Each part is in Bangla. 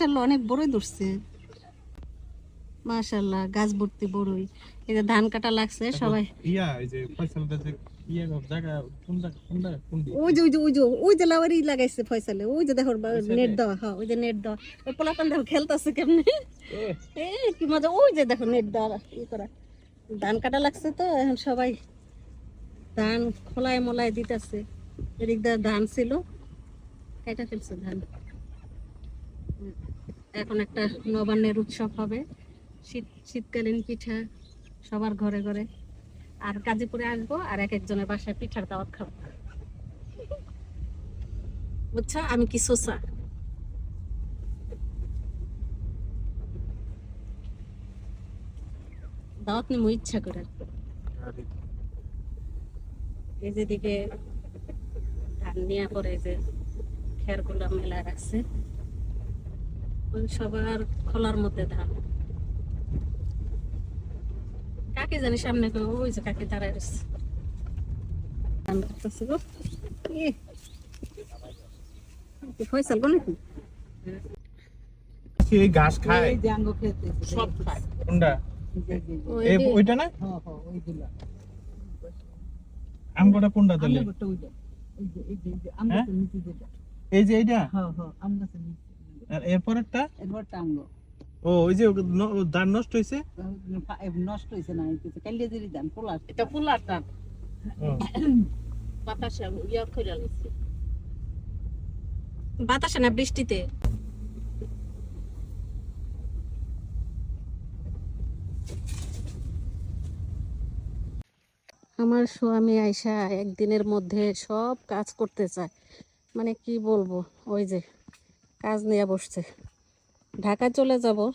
মাশাল্লাহ অনেক বড়ই ধরছে। মাশাল্লাহ গাছ ভর্তি বড়ই। এই যে ধান কাটা লাগছে সবাই ইয়া এই যে ফয়সালটা যে ওই যে ওই যে ওই যে ওই যে লাগাইছে ফয়সালে। ওই যে দেখো নেট দেওয়া হ্যাঁ ওই যে নেট দেওয়া। ওই পোলাপান দেখো খেলতেছে কেমনি? এ, কি মজা। ওই যে দেখো নেট দেওয়া ই করা। ধান কাটা লাগছে তো এখন সবাই ধান খোলায় মোলায় দিতেছে। এদিক দিয়ে ধান ছিল কাইটা ফেলছে ধান। এখন একটা নবান্নের উৎসব হবে। শীত, শীতকালীন পিঠা সবার ঘরে ঘরে। আর গাজীপুরে আসব আর এক একজনের বাসায় পিঠার দাওয়াত খাব। বুঝছ? আমি কি সোসা? দাওয়াত নিমু ইচ্ছা করে। এই যেদিকে ধান নিয়ে পরে যে খেরগুলো মেলা রাখছে সবার খোলার মধ্যে ধান কাকে জানি সামনে ওই যে কাকে দাঁড়ায় রয়েছে। ধান কাটতেছে গো। ফয়সাল গো নাকি? কি এই ঘাস খায়? যে আঙ্গ সব খায়। কোনটা? ও, এই এই যে- ওইটা না? হ্যাঁ হ্যাঁ ওইগুলা আমগোটা কোনটা দিলে এই যে এই যে এই যে আমগাছের নিচে যেটা। এই যে এইটা? হ্যাঁ হ্যাঁ আমগাছের আর এরপরেরটা? এরপর টাঙ্গ ও ওই যে ধান নষ্ট হয়েছে নষ্ট হয়েছে না হইতেছে। কালিয়া দিলি দান পোলা এটা পোলার ধান বাতাসে ইয়া করে লাগছে বাতাসে না বৃষ্টিতে? আমার স্বামী আয়সা একদিনের মধ্যে সব কাজ করতে চায়। মানে কি বলব? ওই যে কাজ নিয়ে বসছে। ঢাকা চলে যাব,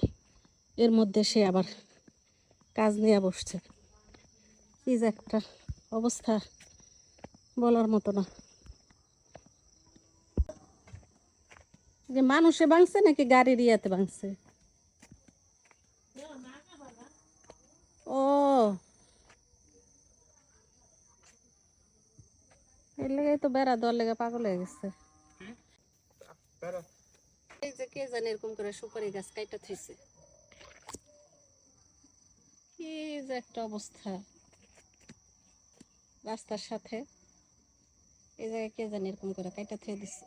এর মধ্যে সে আবার কাজ নিয়ে বসছে। কি যে একটা অবস্থা বলার মতো না। যে মানুষে ভাঙছে নাকি গাড়ির ইয়াতে ভাঙছে? ও। এর লেগে তো বেড়া দেওয়ার লেগে পাগল হয়ে গেছে। এই যে কে জানে এরকম করে সুপারি গাছ কাইটা কি যে একটা অবস্থা। রাস্তার সাথে এই জায়গায় কে জানি এরকম করে কাইটা দিচ্ছে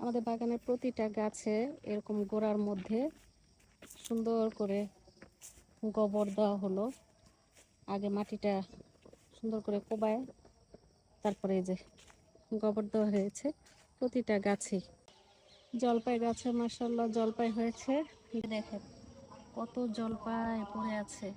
আমাদের বাগানের প্রতিটা গাছে এরকম গোড়ার মধ্যে সুন্দর করে গোবর দেওয়া হলো। আগে মাটিটা সুন্দর করে কোবায়, তারপরে এই যে গোবর দেওয়া হয়েছে। প্রতিটা গাছেই জলপাই গাছে মাসাল্লাহ জলপাই হয়েছে। দেখেন কত জলপাই পড়ে আছে।